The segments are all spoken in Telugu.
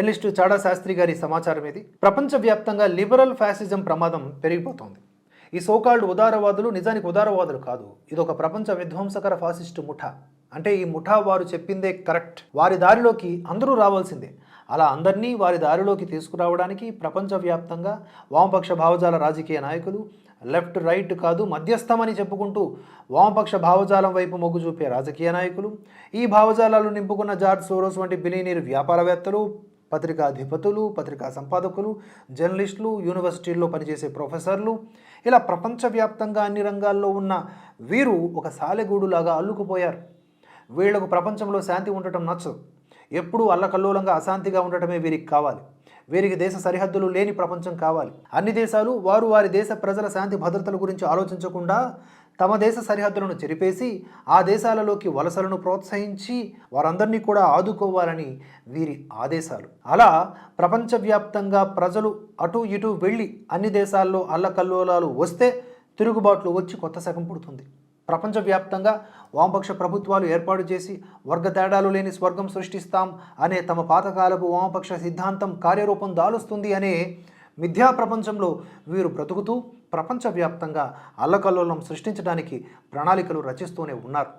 ఎన్లిస్టు చాడా శాస్త్రి గారి సమాచారం ఇది ప్రపంచవ్యాప్తంగా లిబరల్ ఫ్యాసిజం ప్రమాదం పెరిగిపోతోంది. ఈ సోకాల్డ్ ఉదారవాదులు నిజానికి ఉదారవాదులు కాదు. ఇదొక ప్రపంచ విధ్వంసకర ఫాసిస్టు ముఠా. అంటే ఈ ముఠా వారు చెప్పిందే కరెక్ట్. వారి దారిలోకి అందరూ రావాల్సిందే. అలా అందరినీ వారి దారిలోకి తీసుకురావడానికి ప్రపంచవ్యాప్తంగా వామపక్ష భావజాల రాజకీయ నాయకులు లెఫ్ట్ రైట్ కాదు మధ్యస్థమని చెప్పుకుంటూ వామపక్ష భావజాలం వైపు మొగ్గు చూపే రాజకీయ నాయకులు ఈ భావజాలాలు నింపుకున్న జార్జ్ సోరోస్ వంటి బిలీనీర్ వ్యాపారవేత్తలు పత్రికాధిపతులు పత్రికా సంపాదకులు జర్నలిస్టులు యూనివర్సిటీల్లో పనిచేసే ప్రొఫెసర్లు. ఇలా ప్రపంచవ్యాప్తంగా అన్ని రంగాల్లో ఉన్న వీరు ఒక సాలెగూడులాగా అల్లుకుపోయారు. వీళ్ళకు ప్రపంచంలో శాంతి ఉండటం నచ్చదు. ఎప్పుడూ అల్లకల్లోలంగా అశాంతిగా ఉండటమే వీరికి కావాలి. వీరికి దేశ సరిహద్దులు లేని ప్రపంచం కావాలి. అన్ని దేశాలు వారు వారి దేశ ప్రజల శాంతి భద్రతల గురించి ఆలోచించకుండా తమ దేశ సరిహద్దులను చెరిపేసి ఆ దేశాలలోకి వలసలను ప్రోత్సహించి వారందరినీ కూడా ఆదుకోవాలని వీరి ఆదేశాలు. అలా ప్రపంచవ్యాప్తంగా ప్రజలు అటు ఇటు వెళ్ళి అన్ని దేశాల్లో అల్లకల్లోలాలు వస్తే తిరుగుబాట్లు వచ్చి కొత్త శకం పుడుతుంది. ప్రపంచవ్యాప్తంగా వామపక్ష ప్రభుత్వాలు ఏర్పాటు చేసి వర్గ తేడాలు లేని స్వర్గం సృష్టిస్తాం అనే తమ పాతకాలపు వామపక్ష సిద్ధాంతం కార్యరూపం దాలుస్తుంది అనే మిథ్యా ప్రపంచంలో వీరు బ్రతుకుతూ ప్రపంచవ్యాప్తంగా అల్లకల్లోలం సృష్టించడానికి ప్రణాళికలు రచిస్తూనే ఉన్నారు.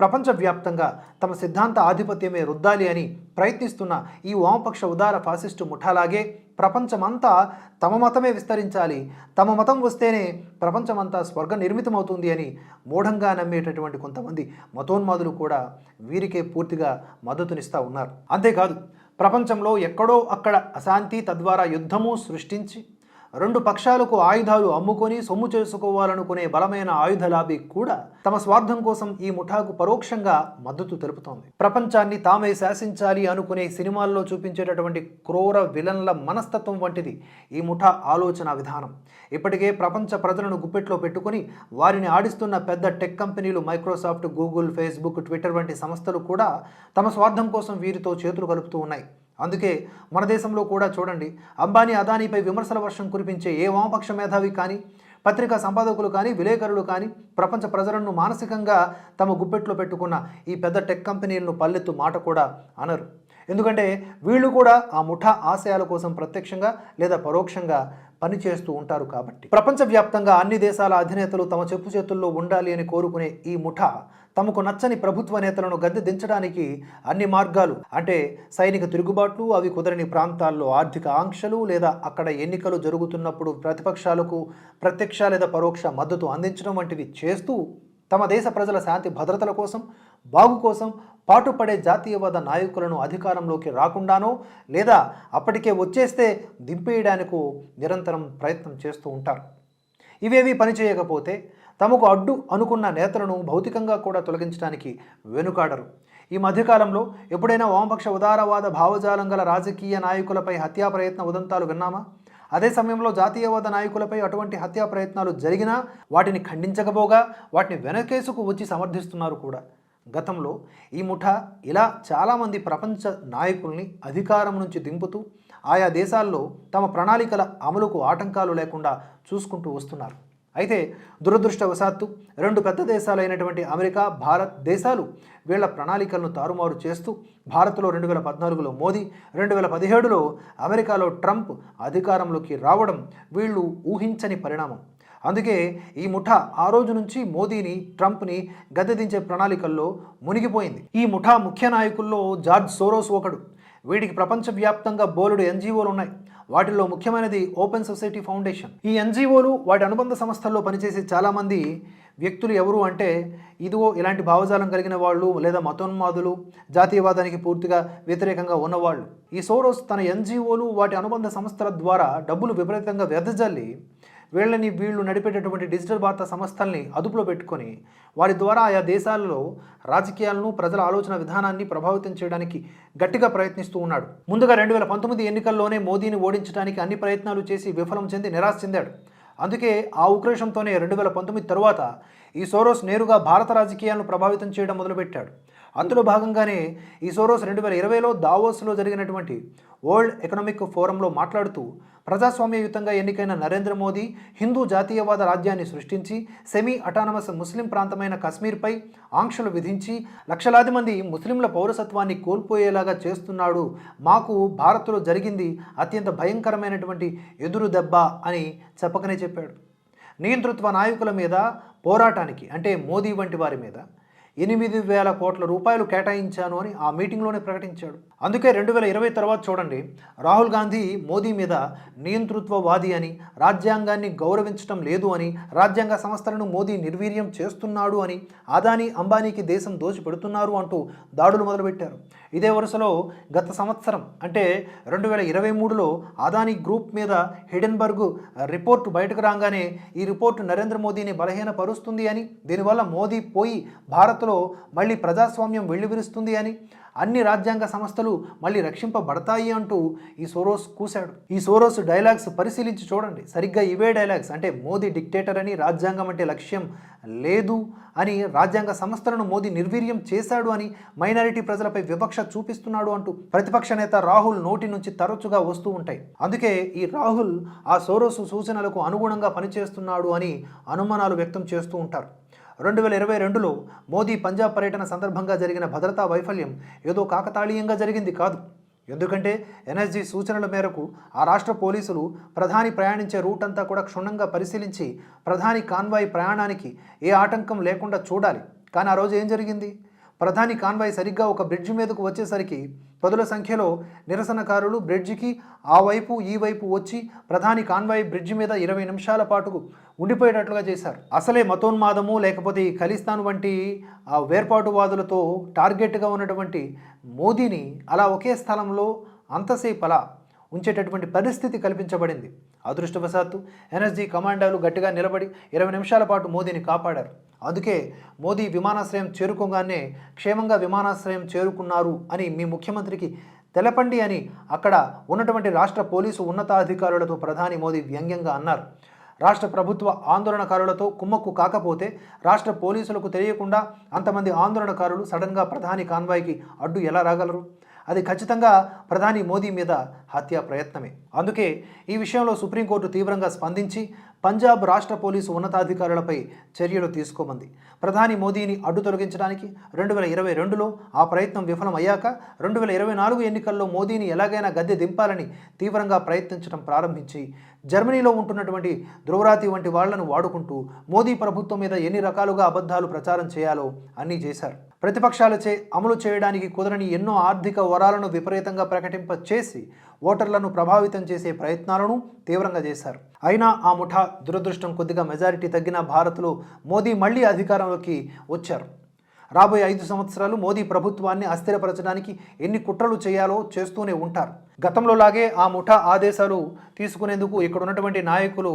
ప్రపంచవ్యాప్తంగా తమ సిద్ధాంత ఆధిపత్యమే రుద్దాలి అని ప్రయత్నిస్తున్న ఈ వామపక్ష ఉదార ఫాసిస్టు ముఠాలాగే ప్రపంచమంతా తమ మతమే విస్తరించాలి. తమ మతం వస్తేనే ప్రపంచమంతా స్వర్గ నిర్మితమవుతుంది అని మూఢంగా నమ్మేటటువంటి కొంతమంది మతోన్మాదులు కూడా వీరికే పూర్తిగా మద్దతునిస్తూ ఉన్నారు. అంతేకాదు ప్రపంచంలో ఎక్కడో అక్కడ అశాంతి తద్వారా యుద్ధము సృష్టించి రెండు పక్షాలకు ఆయుధాలు అమ్ముకొని సొమ్ము చేసుకోవాలనుకునే బలమైన ఆయుధ లాబీ కూడా తమ స్వార్థం కోసం ఈ ముఠాకు పరోక్షంగా మద్దతు తెలుపుతోంది. ప్రపంచాన్ని తామే శాసించాలి అనుకునే సినిమాల్లో చూపించేటటువంటి క్రూర విలన్ల మనస్తత్వం వంటిది ఈ ముఠా ఆలోచన విధానం. ఇప్పటికే ప్రపంచ ప్రజలను గుప్పెట్లో పెట్టుకొని వారిని ఆడిస్తున్న పెద్ద టెక్ కంపెనీలు మైక్రోసాఫ్ట్ గూగుల్ ఫేస్బుక్ ట్విట్టర్ వంటి సంస్థలు కూడా తమ స్వార్థం కోసం వీరితో చేతులు కలుపుతూ ఉన్నాయి. అందుకే మన దేశంలో కూడా చూడండి అంబానీ అదానీపై విమర్శల వర్షం కురిపించే ఏ వామపక్ష మేధావి కానీ పత్రికా సంపాదకులు కానీ విలేకరులు కానీ ప్రపంచ ప్రజలను మానసికంగా తమ గుప్పెట్లో పెట్టుకున్న ఈ పెద్ద టెక్ కంపెనీలను పల్లెత్తు మాట కూడా అనరు. ఎందుకంటే వీళ్ళు కూడా ఆ ముఠా ఆశయాల కోసం ప్రత్యక్షంగా లేదా పరోక్షంగా పనిచేస్తూ ఉంటారు కాబట్టి. ప్రపంచవ్యాప్తంగా అన్ని దేశాల అధినేతలు తమ చెప్పు చేతుల్లో ఉండాలి అని కోరుకునే ఈ ముఠా తమకు నచ్చని ప్రభుత్వ నేతలను గద్దె దించడానికి అన్ని మార్గాలు అంటే సైనిక తిరుగుబాట్లు అవి కుదరని ప్రాంతాల్లో ఆర్థిక ఆంక్షలు లేదా అక్కడ ఎన్నికలు జరుగుతున్నప్పుడు ప్రతిపక్షాలకు ప్రత్యక్ష లేదా పరోక్ష మద్దతు అందించడం వంటివి చేస్తూ తమ దేశ ప్రజల శాంతి భద్రతల కోసం బాగు కోసం పాటుపడే జాతీయవాద నాయకులను అధికారంలోకి రాకుండానో లేదా అప్పటికే వచ్చేస్తే దింపేయడానికి నిరంతరం ప్రయత్నం చేస్తూ ఉంటారు. ఇవేవి పనిచేయకపోతే తమకు అడ్డు అనుకున్న నేతలను భౌతికంగా కూడా తొలగించడానికి వెనుకాడరు. ఈ మధ్యకాలంలో ఎప్పుడైనా వామపక్ష ఉదారవాద భావజాలం గల రాజకీయ నాయకులపై హత్యా ప్రయత్న ఉదంతాలు విన్నామా? అదే సమయంలో జాతీయవాద నాయకులపై అటువంటి హత్యా ప్రయత్నాలు జరిగినా వాటిని ఖండించకపోగా వాటిని వెనకేసుకు వచ్చి సమర్థిస్తున్నారు కూడా. గతంలో ఈ ముఠా ఇలా చాలామంది ప్రపంచ నాయకుల్ని అధికారం నుంచి దింపుతూ ఆయా దేశాల్లో తమ ప్రణాళికల అమలుకు ఆటంకాలు లేకుండా చూసుకుంటూ వస్తున్నారు. అయితే దురదృష్టవశాత్తు రెండు పెద్ద దేశాలైనటువంటి అమెరికా భారత్ దేశాలు వీళ్ళ ప్రణాళికలను తారుమారు చేస్తూ భారత్లో రెండు వేల పద్నాలుగులో మోదీ రెండు వేల పదిహేడులో అమెరికాలో ట్రంప్ అధికారంలోకి రావడం వీళ్ళు ఊహించని పరిణామం. అందుకే ఈ ముఠా ఆ రోజు నుంచి మోదీని ట్రంప్ని గద్దెదించే ప్రణాళికల్లో మునిగిపోయింది. ఈ ముఠా ముఖ్య నాయకుల్లో జార్జ్ సోరోస్ ఒకడు. వీడికి ప్రపంచవ్యాప్తంగా బోలుడు ఎన్జిఓలు ఉన్నాయి వాటిల్లో ముఖ్యమైనది ఓపెన్ సొసైటీ ఫౌండేషన్. ఈ ఎన్జిఓలు వాటి అనుబంధ సంస్థల్లో పనిచేసే చాలామంది వ్యక్తులు ఎవరు అంటే ఇదిగో ఇలాంటి భావజాలం కలిగిన వాళ్ళు లేదా మతోన్మాదులు జాతీయవాదానికి పూర్తిగా వ్యతిరేకంగా ఉన్నవాళ్ళు. ఈ సోరోస్ తన ఎన్జిఓలు వాటి అనుబంధ సంస్థల ద్వారా డబ్బులు విపరీతంగా వ్యర్థజల్లి వీళ్ళని వీళ్ళు నడిపేటటువంటి డిజిటల్ వార్తా సంస్థల్ని అదుపులో పెట్టుకొని వారి ద్వారా ఆయా దేశాలలో రాజకీయాలను ప్రజల ఆలోచన విధానాన్ని ప్రభావితం చేయడానికి గట్టిగా ప్రయత్నిస్తూ ఉన్నాడు. ముందుగా రెండు వేల పంతొమ్మిది ఎన్నికల్లోనే మోదీని ఓడించడానికి అన్ని ప్రయత్నాలు చేసి విఫలం చెంది నిరాశ చెందాడు. అందుకే ఆ ఉక్రేషంతోనే రెండు వేల పంతొమ్మిది తరువాత ఈ సోరోస్ నేరుగా భారత రాజకీయాలను ప్రభావితం చేయడం మొదలుపెట్టాడు. అందులో భాగంగానే ఈ సోరోస్ రెండు వేల ఇరవైలో దావోస్లో జరిగినటువంటి వరల్డ్ ఎకనామిక్ ఫోరంలో మాట్లాడుతూ ప్రజాస్వామ్యయుతంగా ఎన్నికైన నరేంద్ర మోదీ హిందూ జాతీయవాద రాజ్యాన్ని సృష్టించి సెమీ అటానమస్ ముస్లిం ప్రాంతమైన కశ్మీర్పై ఆంక్షలు విధించి లక్షలాది మంది ముస్లింల పౌరసత్వాన్ని కోల్పోయేలాగా చేస్తున్నాడు. మాకు భారత్లో జరిగింది అత్యంత భయంకరమైనటువంటి ఎదురు దెబ్బ అని చెప్పకనే చెప్పాడు. నియంతృత్వ నాయకుల మీద పోరాటానికి అంటే మోదీ వంటి వారి మీద ఎనిమిది వేల కోట్ల రూపాయలు కేటాయించాను అని ఆ మీటింగ్లోనే ప్రకటించాడు. అందుకే రెండు వేల ఇరవై తర్వాత చూడండి రాహుల్ గాంధీ మోదీ మీద నియంతృత్వవాది అని రాజ్యాంగాన్ని గౌరవించడం లేదు అని రాజ్యాంగ సంస్థలను మోదీ నిర్వీర్యం చేస్తున్నాడు అని అదానీ అంబానీకి దేశం దోచిపెడుతున్నారు అంటూ దాడులు మొదలుపెట్టారు. ఇదే వరుసలో గత సంవత్సరం అంటే రెండు వేల ఇరవై మూడులో అదానీ గ్రూప్ మీద హిడెన్బర్గ్ రిపోర్టు బయటకు రాగానే ఈ రిపోర్టు నరేంద్ర మోదీని బలహీనపరుస్తుంది అని దీనివల్ల మోదీ పోయి భారత్లో మళ్ళీ ప్రజాస్వామ్యం వెళ్ళివిరుస్తుంది అని అన్ని రాజ్యాంగ సంస్థలు మళ్ళీ రక్షింపబడతాయి అంటూ ఈ సోరోస్ కూశాడు. ఈ సోరోస్ డైలాగ్స్ పరిశీలించి చూడండి. సరిగ్గా ఇవే డైలాగ్స్. అంటే మోదీ డిక్టేటర్ అని రాజ్యాంగం అంటే లక్ష్యం లేదు అని రాజ్యాంగ సంస్థలను మోదీ నిర్వీర్యం చేశాడు అని మైనారిటీ ప్రజలపై వివక్ష చూపిస్తున్నాడు అంటూ ప్రతిపక్ష నేత రాహుల్ నోటి నుంచి తరచుగా వస్తూ ఉంటాయి. అందుకే ఈ రాహుల్ ఆ సోరోసు సూచనలకు అనుగుణంగా పనిచేస్తున్నాడు అని అనుమానాలు వ్యక్తం చేస్తూ ఉంటారు. రెండు వేల ఇరవై రెండులో మోదీ పంజాబ్ పర్యటన సందర్భంగా జరిగిన భద్రతా వైఫల్యం ఏదో కాకతాళీయంగా జరిగింది కాదు. ఎందుకంటే ఎన్ఎస్జీ సూచనల మేరకు ఆ రాష్ట్ర పోలీసులు ప్రధాని ప్రయాణించే రూట్ అంతా కూడా క్షుణ్ణంగా పరిశీలించి ప్రధాని కాన్వాయ్ ప్రయాణానికి ఏ ఆటంకం లేకుండా చూడాలి. కానీ ఆ రోజు ఏం జరిగింది? ప్రధాని కాన్వాయ్ సరిగ్గా ఒక బ్రిడ్జ్ మీదకు వచ్చేసరికి పదుల సంఖ్యలో నిరసనకారులు బ్రిడ్జికి ఆ వైపు ఈ వైపు వచ్చి ప్రధాని కాన్వాయ్ బ్రిడ్జి మీద ఇరవై నిమిషాల పాటు ఉండిపోయేటట్లుగా చేశారు. అసలే మతోన్మాదము లేకపోతే ఈ ఖలిస్తాన్ వంటి ఆ వేర్పాటువాదులతో టార్గెట్గా ఉన్నటువంటి మోదీని అలా ఒకే స్థలంలో అంతసేపు అలా ఉంచేటటువంటి పరిస్థితి కల్పించబడింది. అదృష్టవశాత్తు ఎన్ఎస్జీ కమాండర్లు గట్టిగా నిలబడి ఇరవై నిమిషాల పాటు మోదీని కాపాడారు. అందుకే మోదీ విమానాశ్రయం చేరుకోగానే క్షేమంగా విమానాశ్రయం చేరుకున్నారు అని మీ ముఖ్యమంత్రికి తెలపండి అని అక్కడ ఉన్నటువంటి రాష్ట్ర పోలీసు ఉన్నతాధికారులతో ప్రధాని మోదీ వ్యంగ్యంగా అన్నారు. రాష్ట్ర ప్రభుత్వ ఆందోళనకారులతో కుమ్మక్కు కాకపోతే రాష్ట్ర పోలీసులకు తెలియకుండా అంతమంది ఆందోళనకారులు సడన్గా ప్రధాని కాన్వాయ్కి అడ్డు ఎలా రాగలరు? అది ఖచ్చితంగా ప్రధాని మోదీ మీద హత్యా ప్రయత్నమే. అందుకే ఈ విషయంలో సుప్రీంకోర్టు తీవ్రంగా స్పందించి పంజాబ్ రాష్ట్ర పోలీసు ఉన్నతాధికారులపై చర్యలు తీసుకోమంది. ప్రధాని మోదీని అడ్డు తొలగించడానికి రెండు వేల ఇరవై రెండులో ఆ ప్రయత్నం విఫలమయ్యాక రెండు వేల ఇరవై నాలుగు ఎన్నికల్లో మోదీని ఎలాగైనా గద్దె దింపాలని తీవ్రంగా ప్రయత్నించడం ప్రారంభించి జర్మనీలో ఉంటున్నటువంటి ధ్రువరాతి వంటి వాళ్ళను వాడుకుంటూ మోదీ ప్రభుత్వం మీద ఎన్ని రకాలుగా అబద్ధాలు ప్రచారం చేయాలో అన్నీ చేశారు. ప్రతిపక్షాలచే అమలు చేయడానికి కుదరని ఎన్నో ఆర్థిక వరాలను విపరీతంగా ప్రకటింప చేసి ఓటర్లను ప్రభావితం చేసే ప్రయత్నాలను తీవ్రంగా చేశారు. అయినా ఆ ముఠా దురదృష్టం కొద్దిగా మెజారిటీ తగ్గిన భారత్లో మోదీ మళ్ళీ అధికారంలోకి వచ్చారు. రాబోయే ఐదు సంవత్సరాలు మోదీ ప్రభుత్వాన్ని అస్థిరపరచడానికి ఎన్ని కుట్రలు చేయాలో చేస్తూనే ఉంటారు. గతంలో లాగే ఆ ముఠా ఆదేశాలు తీసుకునేందుకు ఇక్కడ ఉన్నటువంటి నాయకులు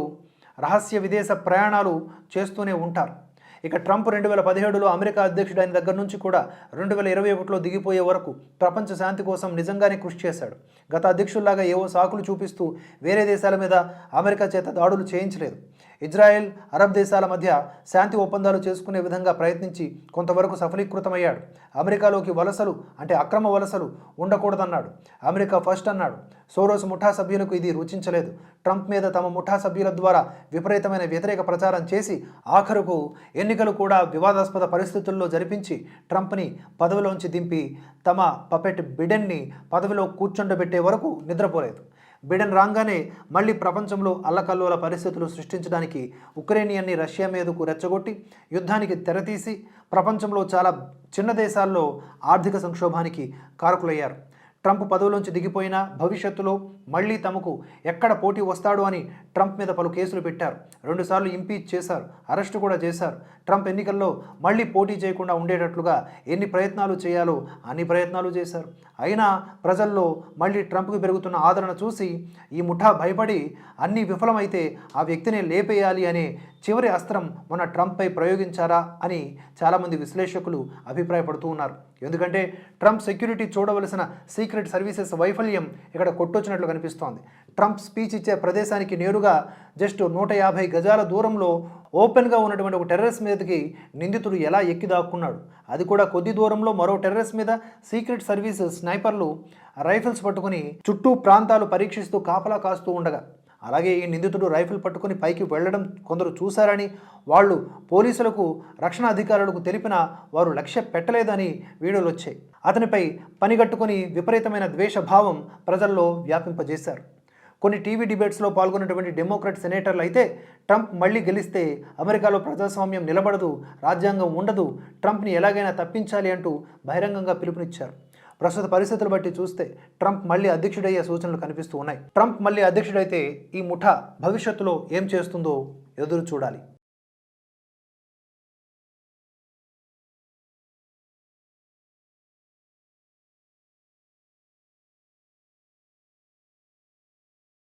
రహస్య విదేశ ప్రయాణాలు చేస్తూనే ఉంటారు. ఇక ట్రంప్ రెండు వేల పదిహేడులో అమెరికా అధ్యక్షుడు ఆయన దగ్గర నుంచి కూడా రెండు వేల ఇరవై ఒకటిలో దిగిపోయే వరకు ప్రపంచ శాంతి కోసం నిజంగానే కృషి చేశాడు. గత అధ్యక్షుల్లాగా ఏవో సాకులు చూపిస్తూ వేరే దేశాల మీద అమెరికా చేత దాడులు చేయించలేదు. ఇజ్రాయెల్ అరబ్ దేశాల మధ్య శాంతి ఒప్పందాలు చేసుకునే విధంగా ప్రయత్నించి కొంతవరకు సఫలీకృతమయ్యాడు. అమెరికాలోకి వలసలు అంటే అక్రమ వలసలు ఉండకూడదన్నాడు. అమెరికా ఫస్ట్ అన్నాడు. సోరోస్ ముఠా సభ్యులకు ఇది రుచించలేదు. ట్రంప్ మీద తమ ముఠా సభ్యుల ద్వారా విపరీతమైన వ్యతిరేక ప్రచారం చేసి ఆఖరుకు ఎన్నికలు కూడా వివాదాస్పద పరిస్థితుల్లో జరిపించి ట్రంప్ని పదవిలోంచి దింపి తమ పపెట్ బిడెన్ని పదవిలో కూర్చుండబెట్టే వరకు నిద్రపోలేదు. బిడెన్ రాగానే మళ్ళీ ప్రపంచంలో అల్లకల్లోల పరిస్థితులు సృష్టించడానికి ఉక్రేనియన్ని రష్యా మీదకు రెచ్చగొట్టి యుద్ధానికి తెరతీసి ప్రపంచంలో చాలా చిన్న దేశాల్లో ఆర్థిక సంక్షోభానికి కారకులయ్యారు. ట్రంప్ పదవిలోంచి దిగిపోయినా భవిష్యత్తులో మళ్ళీ తమకు ఎక్కడ పోటీ వస్తాడు అని ట్రంప్ మీద పలు కేసులు పెట్టారు. రెండుసార్లు ఇంపీచ్ చేశారు అరెస్టు కూడా చేశారు. ట్రంప్ ఎన్నికల్లో మళ్ళీ పోటీ చేయకుండా ఉండేటట్లుగా ఎన్ని ప్రయత్నాలు చేయాలో అన్ని ప్రయత్నాలు చేశారు. అయినా ప్రజల్లో మళ్ళీ ట్రంప్కి పెరుగుతున్న ఆదరణ చూసి ఈ ముఠా భయపడి అన్నీ విఫలమైతే ఆ వ్యక్తినే లేపేయాలి అనే చివరి అస్త్రం మన ట్రంప్పై ప్రయోగించారా అని చాలామంది విశ్లేషకులు అభిప్రాయపడుతూ ఉన్నారు. ఎందుకంటే ట్రంప్ సెక్యూరిటీ చూడవలసిన సీక్రెట్ సర్వీసెస్ వైఫల్యం ఇక్కడ కొట్టొచ్చినట్లు కనిపిస్తోంది. ట్రంప్ స్పీచ్ ఇచ్చే ప్రదేశానికి నేరుగా జస్ట్ నూట యాభై గజాల దూరంలో ఓపెన్గా ఉన్నటువంటి ఒక టెర్రస్ మీదకి నిందితుడు ఎలా ఎక్కి దాక్కున్నాడు? అది కూడా కొద్ది దూరంలో మరో టెర్రస్ మీద సీక్రెట్ సర్వీసెస్ స్నైపర్లు రైఫిల్స్ పట్టుకుని చుట్టూ ప్రాంతాలు పరీక్షిస్తూ కాపలా కాస్తూ ఉండగా అలాగే ఈ నిందితుడు రైఫిల్ పట్టుకుని పైకి వెళ్ళడం కొందరు చూశారని వాళ్ళు పోలీసులకు రక్షణ అధికారులకు తెలిపినా వారు లక్ష్య పెట్టలేదని వీడియోలు వచ్చాయి. అతనిపై పనిగట్టుకుని విపరీతమైన ద్వేషభావం ప్రజల్లో వ్యాపింపజేశారు. కొన్ని టీవీ డిబేట్స్లో పాల్గొన్నటువంటి డెమోక్రాట్ సెనేటర్లు అయితే ట్రంప్ మళ్ళీ గెలిస్తే అమెరికాలో ప్రజాస్వామ్యం నిలబడదు రాజ్యాంగం ఉండదు ట్రంప్ని ఎలాగైనా తప్పించాలి అంటూ బహిరంగంగా పిలుపునిచ్చారు. ప్రస్తుత పరిస్థితులు బట్టి చూస్తే ట్రంప్ మళ్ళీ అధ్యక్షుడయ్యే సూచనలు కనిపిస్తూ ఉన్నాయి. ట్రంప్ మళ్ళీ అధ్యక్షుడైతే ఈ ముఠా భవిష్యత్తులో ఏం చేస్తుందో ఎదురు చూడాలి.